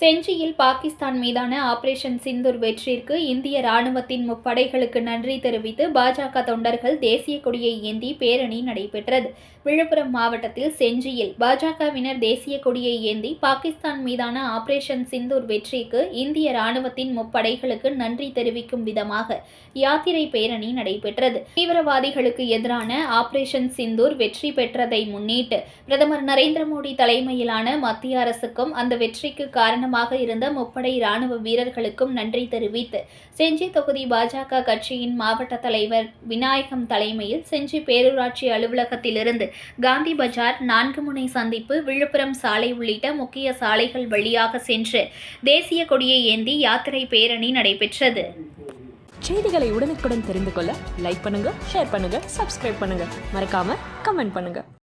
செஞ்சியில் பாகிஸ்தான் மீதான ஆபரேஷன் சிந்தூர் வெற்றிற்கு இந்திய ராணுவத்தின் முப்படைகளுக்கு நன்றி தெரிவித்து பாஜக தொண்டர்கள் தேசிய கொடியை ஏந்தி பேரணி நடைபெற்றது. விழுப்புரம் மாவட்டத்தில் செஞ்சியில் பாஜகவினர் தேசிய கொடியை ஏந்தி பாகிஸ்தான் மீதான ஆபரேஷன் சிந்தூர் வெற்றிக்கு இந்திய ராணுவத்தின் முப்படைகளுக்கு நன்றி தெரிவிக்கும் விதமாக யாத்திரை பேரணி நடைபெற்றது. தீவிரவாதிகளுக்கு எதிரான ஆபரேஷன் சிந்தூர் வெற்றி பெற்றதை முன்னிட்டு பிரதமர் நரேந்திர மோடி தலைமையிலான மத்திய அரசுக்கும் அந்த வெற்றிக்கு காரணம் காரணமாக இருந்த முப்படை ராணுவ வீரர்களுக்கும் நன்றி தெரிவித்து செஞ்சி தொகுதி பாஜக கட்சியின் மாவட்ட தலைவர் விநாயகம் தலைமையில் செஞ்சி பேரூராட்சி அலுவலகத்திலிருந்து காந்தி பஜார் நான்கு முனை சந்திப்பு விழுப்புரம் சாலை உள்ளிட்ட முக்கிய சாலைகள் வழியாக சென்று தேசிய கொடியை ஏந்தி யாத்திரை பேரணி நடைபெற்றது. செய்திகளை உடனுக்குடன் தெரிந்து கொள்ள லைக் பண்ணுங்க ஷேர் பண்ணுங்க சப்ஸ்கிரைப் பண்ணுங்க. மறக்காம கமெண்ட் பண்ணுங்க.